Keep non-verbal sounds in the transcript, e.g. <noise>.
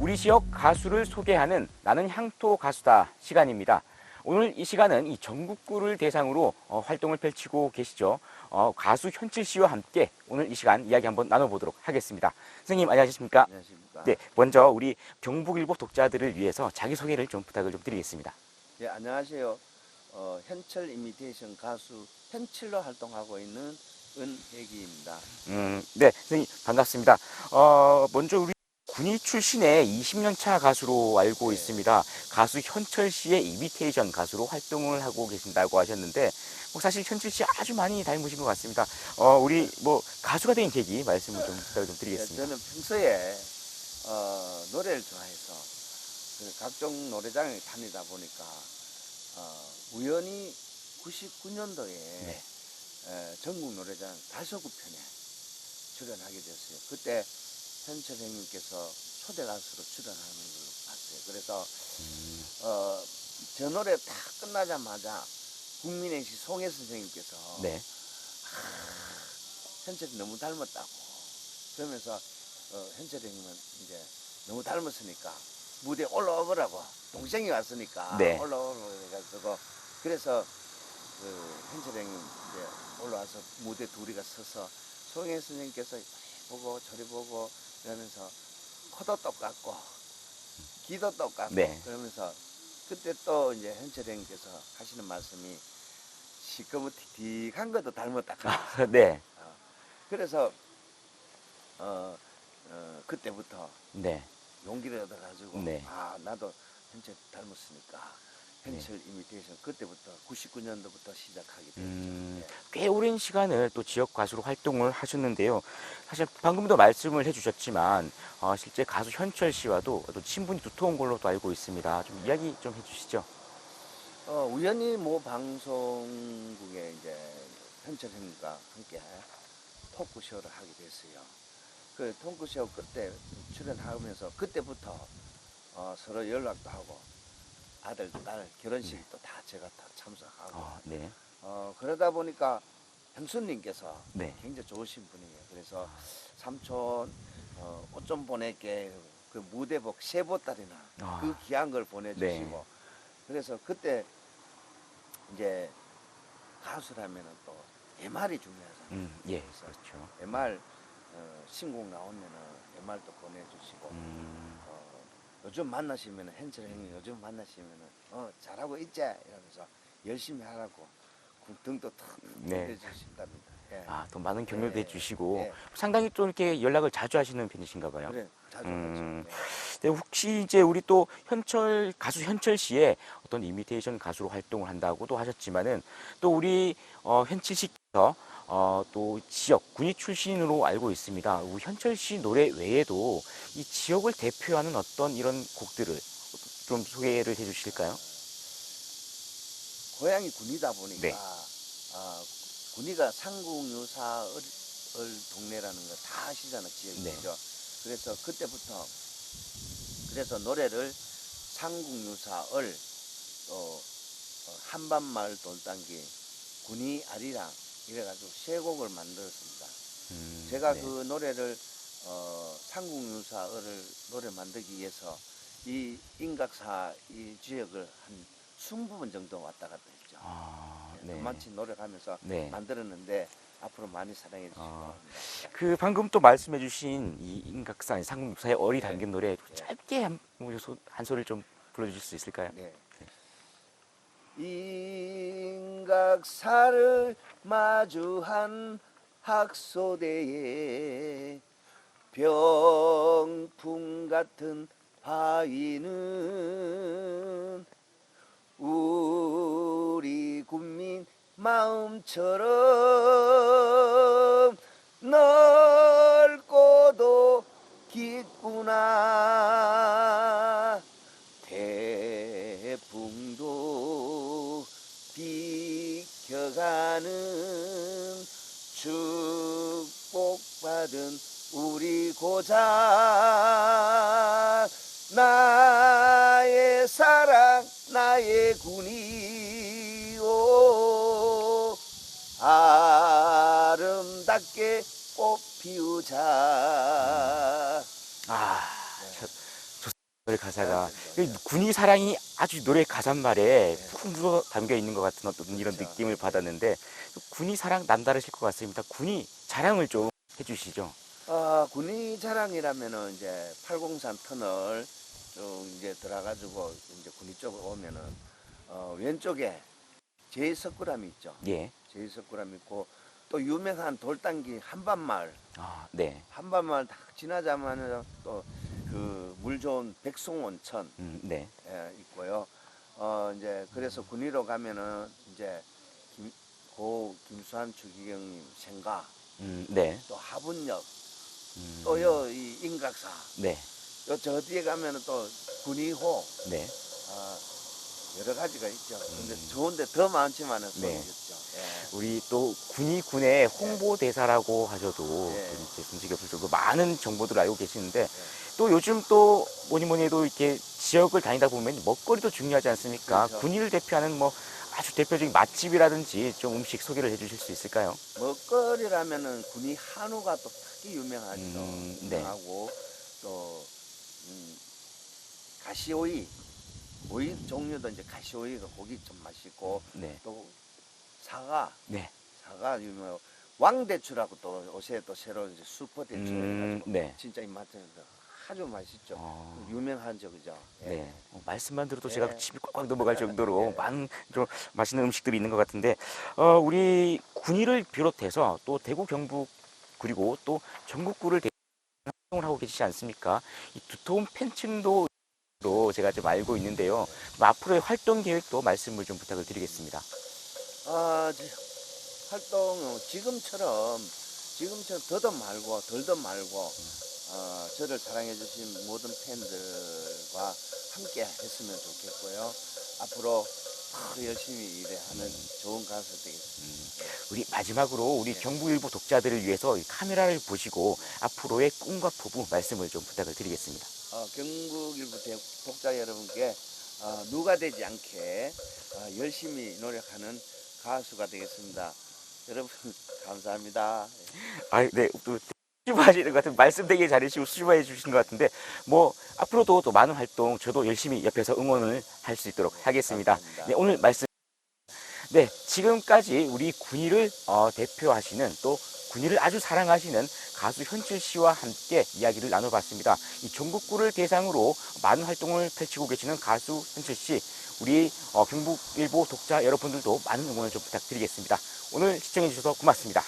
우리 지역 가수를 소개하는 나는 향토 가수다 시간입니다. 오늘 이 시간은 이 전국구를 대상으로 어, 활동을 펼치고 계시죠. 어, 가수 현칠 씨와 함께 오늘 이 시간 이야기 한번 나눠보도록 하겠습니다. 선생님 안녕하십니까? 안녕하십니까. 네, 먼저 우리 경북일보 독자들을 위해서 자기 소개를 좀 부탁을 좀 드리겠습니다. 예, 안녕하세요. 어, 현철 이미테이션 가수 현철로 활동하고 있는 은혜기입니다. 음, 네, 선생님 반갑습니다. 어, 먼저 우리 군위 출신의 20년 차 가수로 알고 네. 있습니다. 가수 현철 씨의 이미테이션 가수로 활동을 하고 계신다고 하셨는데, 뭐 사실 현철 씨 아주 많이 닮으신 것 같습니다. 어, 우리 뭐 가수가 된 계기 말씀을 좀 부탁을 좀 예, 드리겠습니다. 저는 평소에 어, 노래를 좋아해서 그 각종 노래장에 다니다 보니까 어, 우연히 99년도에 네. 전국 노래장 다섯 구 편에 출연하게 됐어요. 그때 현철 형님께서 초대 가수로 출연하는 걸 봤어요. 그래서 음, 어, 저 노래 다 끝나자마자 국민행시 송혜 선생님께서 네. 현철이 너무 닮았다고 그러면서 어, 현철 형님은 이제 너무 닮았으니까 무대에 올라오라고 동생이 왔으니까 네. 올라오라고 해가지고 그래서 그 현철 형님 이제 올라와서 무대 둘이가 서서 송혜 선생님께서 보고 저리 보고 이러면서 코도 똑같고 귀도 똑같고 네. 그러면서 그때 또 이제 현철 형님께서 하시는 말씀이 시커멓틱틱한 것도 닮았다. 그러면서. 네. 어, 그래서 어, 어, 그때부터 네. 용기를 얻어가지고 네. 아 나도 현철 닮았으니까 현철 이미테이션 그때부터 99년도부터 시작하게 됐죠. 음, 네. 꽤 오랜 시간을 또 지역 가수로 활동을 하셨는데요. 사실 방금도 말씀을 해주셨지만 어, 실제 가수 현철 씨와도 또 친분이 두터운 걸로 또 알고 있습니다. 좀 이야기 좀 해주시죠. 어, 우연히 뭐 방송국에 이제 현철 형님과 함께 토크쇼를 하게 됐어요. 그 토크쇼 그때 출연하면서 그때부터 어, 서로 연락도 하고 아들, 딸 결혼식도 다 제가 다 참석하고 어, 네. 어, 그러다 보니까 형수님께서 네. 굉장히 좋으신 분이에요. 그래서 삼촌 어, 옷 좀 보낼게 그 무대복 세보따리나 아. 그 귀한 걸 보내주시고 네. 그래서 그때 이제 가수라면은 또 MR이 중요하잖아요. 음, 예, 그래서 그렇죠. MR 어, 신곡 나오면은 MR도 보내주시고 음, 어, 요즘 만나시면은 현철 형님 요즘 만나시면은 어 잘하고 있지 이러면서 열심히 하라고 그 등도 탁 네. 해주신답니다. 예. 아, 또 많은 격려도 네. 해주시고 네. 상당히 또 이렇게 연락을 자주 하시는 편이신가 봐요. 그래 자주 음. 하죠. 네, 혹시 이제 우리 또 현철 가수 현철 씨의 어떤 이미테이션 가수로 활동을 한다고도 하셨지만은 또 우리 어, 현칠 씨께서 어, 또 지역 군위 출신으로 알고 있습니다. 현철 씨 노래 외에도 이 지역을 대표하는 어떤 이런 곡들을 좀 소개를 해주실까요? 고향이 군이다 보니까 네. 아, 군이가 상궁유사 을, 을 동네라는 거 다 아시잖아 지역이죠. 네. 그래서 그때부터 그래서 노래를 상궁유사 을 또, 어, 한밤마을 돌단기 군이 아리랑 이래가지고 세 곡을 만들었습니다. 음, 제가 네. 그 노래를 어, 상궁유사 을을 노래 만들기 위해서 이 인각사 이 지역을 한 20부분 정도 왔다 갔다 했죠. 아, 네. 그만치 노력하면서 네. 만들었는데 앞으로 많이 사랑해 주시기 아. 그 방금 또 말씀해 주신 이 인각산 상금사의 어리 네. 담긴 노래 네. 짧게 한, 뭐 소- 한 소리를 좀 불러주실 수 있을까요? 네. 인각사를 마주한 학소대에 병풍 같은 바위는 우리 국민 마음처럼 축복받은 우리 고장 나의 사랑 나의 군이요 아름답게 꽃 피우자 아, 노래 가사가 군이 사랑이 아주 노래 가사말에 네. 푹 묻어 담겨 있는 것 같은 어떤 이런 그렇죠. 느낌을 받았는데 군이 사랑 남다르실 것 같습니다. 군이 자랑을 좀 해주시죠. 아, 군이 자랑이라면은 이제 803 터널 쭉 이제 들어가지고 이제 군이 쪽으로 오면은 어, 왼쪽에 제이석굴암이 있죠. 예. 제이석굴암 있고 또 유명한 돌담기 한밤마을 아, 네. 한밤마을 딱 지나자마는 또그 물 좋은 백송온천 음, 네. 예, 있고요. 어 이제 그래서 군위로 가면은 이제 김, 고 김수환 추기경님 생가 음, 네. 또 하분역 음, 또요 이 인각사 네. 요저 뒤에 가면은 또 군위호 네. 아, 여러 가지가 있죠. 근데 음. 좋은데 더 많지만은 네. 소리겠죠. 예. 우리 또 군이 군의 홍보 대사라고 하셔도 네. 또 이제 숨지기 없을 정도 많은 정보들을 알고 계시는데 또 요즘 또 뭐니 뭐니 해도 이렇게 지역을 다니다 보면 먹거리도 중요하지 않습니까? 그렇죠. 군위를 대표하는 뭐 아주 대표적인 맛집이라든지 좀 음식 소개를 해주실 수 있을까요? 먹거리라면은 군위 한우가 또 특히 유명하죠. 음, 네. 유명하고 또 음, 가시오이 오이 종류도 이제 가시오이가 고기 좀 맛있고 네. 또 사과 네. 사과 유명 왕대추라고 또 요새 또 새로 이제 슈퍼 대추 음, 해가지고 네. 진짜 입맛에 아주 맛있죠. 어, 유명하죠, 그죠? 예. 네. 어, 말씀만 들어도 네. 제가 침이 꽉꽉 넘어갈 정도로 네. 많은 좀 맛있는 음식들이 있는 것 같은데, 어, 우리 군위를 비롯해서 또 대구, 경북, 그리고 또 전국구를 대- 활동을 하고 계시지 않습니까? 이 두터운 팬층도 로 제가 좀 알고 있는데요. 뭐 앞으로의 활동 계획도 말씀을 좀 부탁을 드리겠습니다. 아, 지- 활동 지금처럼 지금처럼 더도 말고 덜도 말고 어, 저를 사랑해 주신 모든 팬들과 함께 했으면 좋겠고요. 앞으로 더 열심히 일하는 좋은 가수 되겠습니다. 우리 마지막으로 우리 네. 경북일보 독자들을 위해서 이 카메라를 보시고 앞으로의 꿈과 포부 말씀을 좀 부탁을 드리겠습니다. 어, 경북일보 대- 독자 여러분께 어, 누가 되지 않게 어, 열심히 노력하는 가수가 되겠습니다. 여러분 <laughs> 감사합니다. 아, 네, 또 수줍어하시는 것 같은 말씀 되게 잘해주시고 수줍어해 주시는 것 같은데 뭐 앞으로도 또 많은 활동 저도 열심히 옆에서 응원을 할 수 있도록 하겠습니다. 네, 오늘 말씀 네 지금까지 우리 군위를 어, 대표하시는 또 군위를 아주 사랑하시는 가수 현철 씨와 함께 이야기를 나눠봤습니다. 이 전국구를 대상으로 많은 활동을 펼치고 계시는 가수 현철 씨, 우리 어, 경북일보 독자 여러분들도 많은 응원을 좀 부탁드리겠습니다. 오늘 시청해 주셔서 고맙습니다.